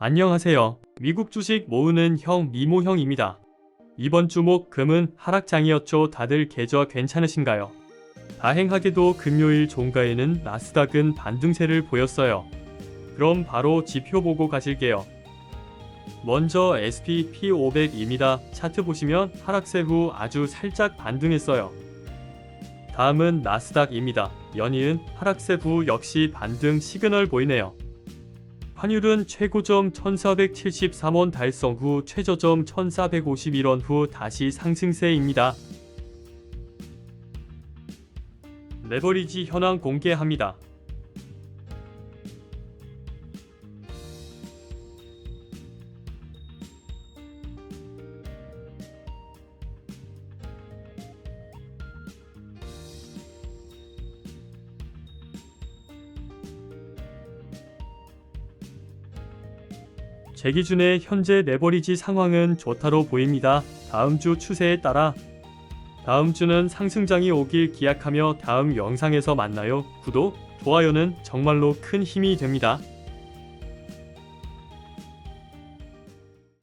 안녕하세요. 미국 주식 모으는 형 미모 형입니다. 이번 주목 금은 하락장이었죠. 다들 계좌 괜찮으신가요? 다행하게도 금요일 종가에는 나스닥은 반등세를 보였어요. 그럼 바로 지표 보고 가실게요. 먼저 S&P 500입니다. 차트 보시면 하락세 후 아주 살짝 반등했어요. 다음은 나스닥입니다. 연이은 하락세 후 역시 반등 시그널 보이네요. 환율은 최고점 1473원 달성 후 최저점 1451원 후 다시 상승세입니다. 레버리지 현황 공개합니다. 제 기준에 현재 레버리지 상황은 좋다로 보입니다. 다음 주 추세에 따라 다음 주는 상승장이 오길 기약하며 다음 영상에서 만나요. 구독, 좋아요는 정말로 큰 힘이 됩니다.